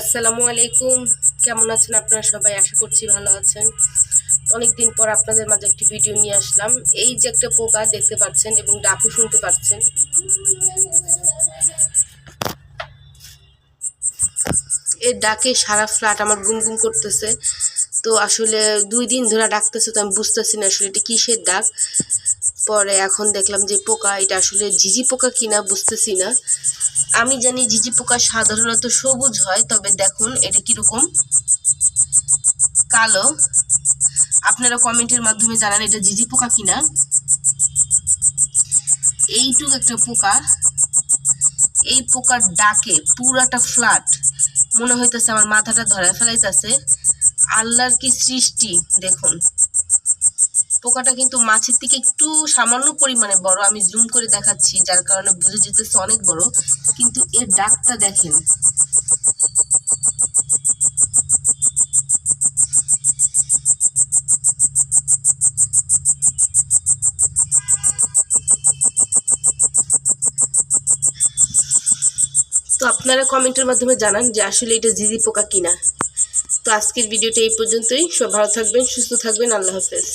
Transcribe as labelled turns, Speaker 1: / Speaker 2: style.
Speaker 1: আসসালামু আলাইকুম। কেমন আছেন আপনারা সবাই? আশা করছি ভালো আছেন। অনেকদিন পর আপনাদের মাঝে একটি ভিডিও নিয়ে আসলাম। এই যে একটা পোকা দেখতে পাচ্ছেন এবং ডাকু শুনতে পাচ্ছেন। এর ডাকে সারা ফ্ল্যাট আমার গুম গুম করতেছে। তো আসলে দুই দিন ধরে ডাকতেছে, তো আমি বুঝতেছি না আসলে এটা কিসের ডাক। পরে এখন দেখলাম যে পোকা, এটা আসলে ঝিঝি পোকা কিনা বুঝতেছি না। আমি জানি ঝিঝি পোকা সাধারণত সবুজ হয়, তবে দেখুন এটা কীরকম। কালো। আপনারা কমেন্টের মাধ্যমে জানান এটা ঝিঝি পোকা কিনা। এইটুক একটা পোকা। এই পোকার ডাকে পুরাটা ফ্ল্যাট। মনে হইতেছে আমার মাথাটা ধরে ফেলাইতেছে। আল্লাহর কি সৃষ্টি, দেখুন। পোকাটা কিন্তু মাছের থেকে একটু সামান্য পরিমাণে বড়। আমি জুম করে দেখাচ্ছি, যার কারণে বুঝে যেতেছে অনেক বড়। কিন্তু এর ডাকটা দেখেন। তো আপনারা কমেন্টের মাধ্যমে জানান যে আসলে এটা জিজি পোকা কিনা। তো আজকের ভিডিওটা এই পর্যন্তই। সব ভালো থাকবেন, সুস্থ থাকবেন। আল্লাহ হাফেজ।